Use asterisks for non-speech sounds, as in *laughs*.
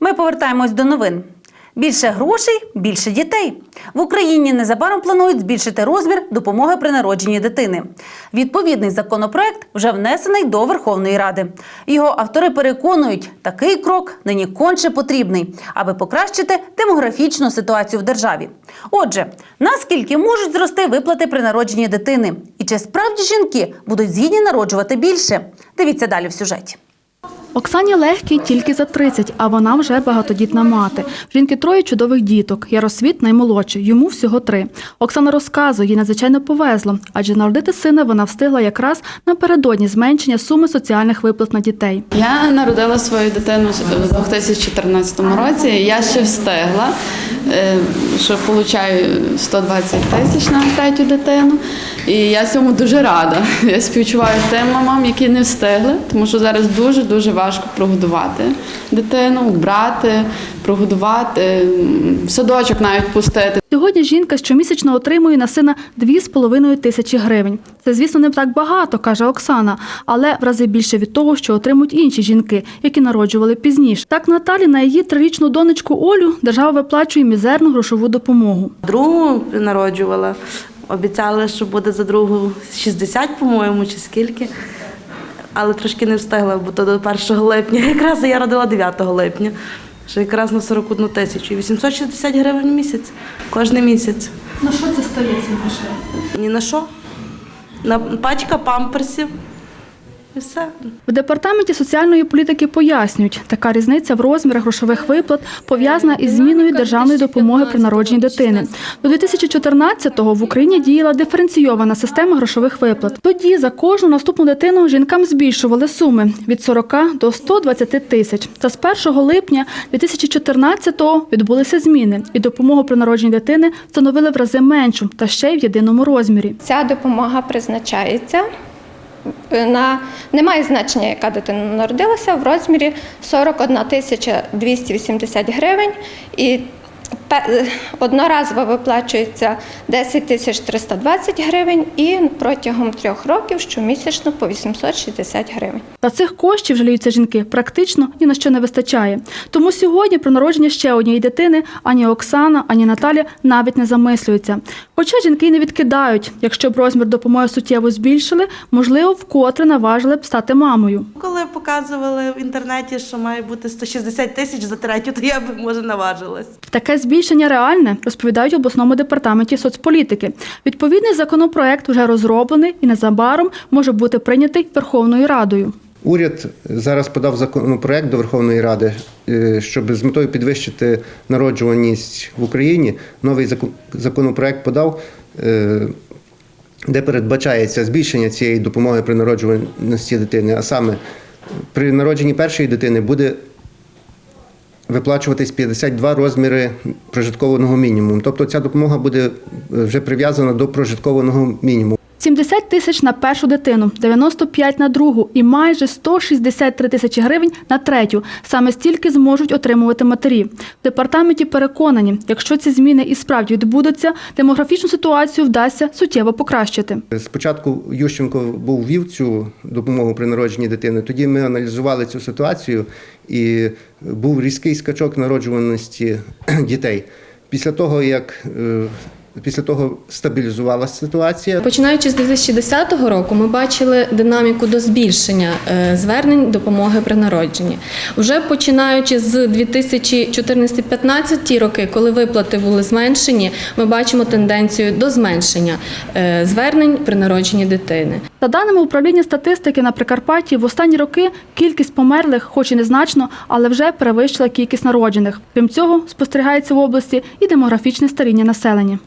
Ми повертаємось до новин. Більше грошей, більше дітей. В Україні незабаром планують збільшити розмір допомоги при народженні дитини. Відповідний законопроект вже внесений до Верховної Ради. Його автори переконують, такий крок нині конче потрібний, аби покращити демографічну ситуацію в державі. Отже, наскільки можуть зрости виплати при народженні дитини? І чи справді жінки будуть згідні народжувати більше? Дивіться далі в сюжеті. Оксані легкий тільки за 30, а вона вже багатодітна мати. В жінки троє чудових діток. Яросвіт наймолодший, йому всього три. Оксана розказує, їй надзвичайно повезло, адже народити сина вона встигла якраз напередодні зменшення суми соціальних виплат на дітей. Я народила свою дитину в 2014 році. Я ще встигла, е, що получаю 120 тисяч на третю дитину. І я цьому дуже рада. Я співчуваю тим мамам, які не встигли, тому що зараз дуже дуже важко прогодувати дитину, вбрати, прогодувати, в садочок навіть пустити. Сьогодні жінка щомісячно отримує на сина 2,5 тисячі гривень. Це, звісно, не так багато, каже Оксана, але в рази більше від того, що отримують інші жінки, які народжували пізніше. Так Наталі на її трирічну донечку Олю держава виплачує мізерну грошову допомогу. Другу народжувала. Обіцяли, що буде за другу 60, по-моєму, чи скільки. Але трошки не встигла, бо то до 1 липня. *laughs* Якраз я родила 9 липня, що якраз на 41 тисячу. І 860 гривень в місяць, кожен місяць. На що це стається грошей? Ні на що. На пачка памперсів. І все. В департаменті соціальної політики пояснюють, така різниця в розмірах грошових виплат пов'язана із зміною державної допомоги при народженні дитини. До 2014-го в Україні діяла диференційована система грошових виплат. Тоді за кожну наступну дитину жінкам збільшували суми від 40 до 120 тисяч. Та з 1 липня 2014-го відбулися зміни, і допомогу при народженні дитини встановили в рази меншу та ще й в єдиному розмірі. Ця допомога призначається на немає значення, яка дитина народилася в розмірі 41 тисяча 280 гривень. І одноразово виплачується 10 тисяч 320 гривень і протягом трьох років щомісячно по 860 гривень. Та цих коштів, жаліються жінки, практично ні на що не вистачає. Тому сьогодні про народження ще однієї дитини ані Оксана, ані Наталя навіть не замислюються. Хоча жінки не відкидають, якщо б розмір допомоги суттєво збільшили, можливо, вкотре наважили б стати мамою. Коли показували в інтернеті, що має бути 160 тисяч за третю, то я б може наважилась. Таке збільшення реальне, розповідають в обласному департаменті соцполітики. Відповідний законопроект вже розроблений і незабаром може бути прийнятий Верховною Радою. Уряд зараз подав законопроект до Верховної Ради, е, щоб з метою підвищити народжуваність в Україні. Новий законопроект подав, е, де передбачається збільшення цієї допомоги при народжуваності дитини. А саме при народженні першої дитини буде виплачуватись 52 розміри прожиткованого мінімуму. Тобто ця допомога буде е, вже прив'язана до прожиткованого мінімуму. 70 тисяч на першу дитину, 95 на другу і майже 163 тисячі гривень на третю. Саме стільки зможуть отримувати матері. В департаменті переконані, якщо ці зміни і справді відбудуться, демографічну ситуацію вдасться суттєво покращити. Спочатку Ющенко був ввів цю допомогу при народженні дитини. Тоді ми аналізували цю ситуацію і був різкий скачок народжуваності *clears throat* дітей. Після того, як е, після того стабілізувалася ситуація, Починаючи з 2010 року, ми бачили динаміку до збільшення е, звернень допомоги при народженні. Вже починаючи з 2014-15 роки, коли виплати були зменшені, ми бачимо тенденцію до зменшення е, звернень при народженні дитини. За даними управління статистики на Прикарпатті, в останні роки кількість померлих, хоч і незначно, але вже перевищила кількість народжених. Крім цього, спостерігається в області і демографічне старіння населення.